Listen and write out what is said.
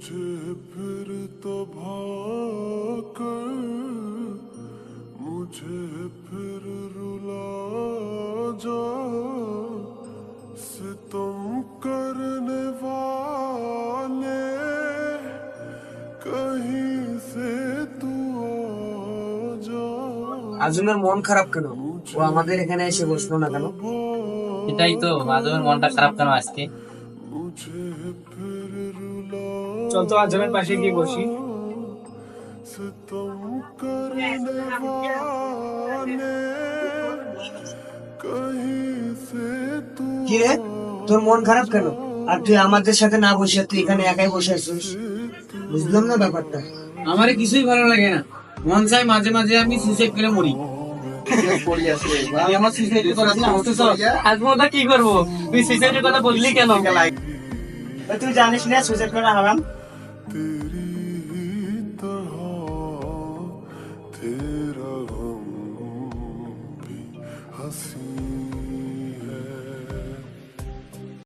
मुझे फिर तो भाकर मुझे फिर रुला जा सितम करने वाले कहीं से तू आ जा আজমের মন খারাপ কেন ও আমাদের এখানে এসে বসলো না কেন এটাই তো মাধবের মনটা খারাপ কেন আজকে मुझे फिर रुला চল তো আজমের পাশে গিয়ে বসি। কিরে তোর মন খারাপ কেন? আর তুই আমাদের সাথে না বসে তুই এখানে একাই বসে আছিস? বুঝলাম না ব্যাপারটা। আমার কিছুই ভালো লাগে না। মন চাই মাঝে মাঝে আমি সুইসাইড করে মরি। আমার কি করব? তুই সুইসাইডের কথা বললি কেন? তুই জানিস না সুইসাইড করা হারাম? तेरी ही तरह तेरा हम भी हसी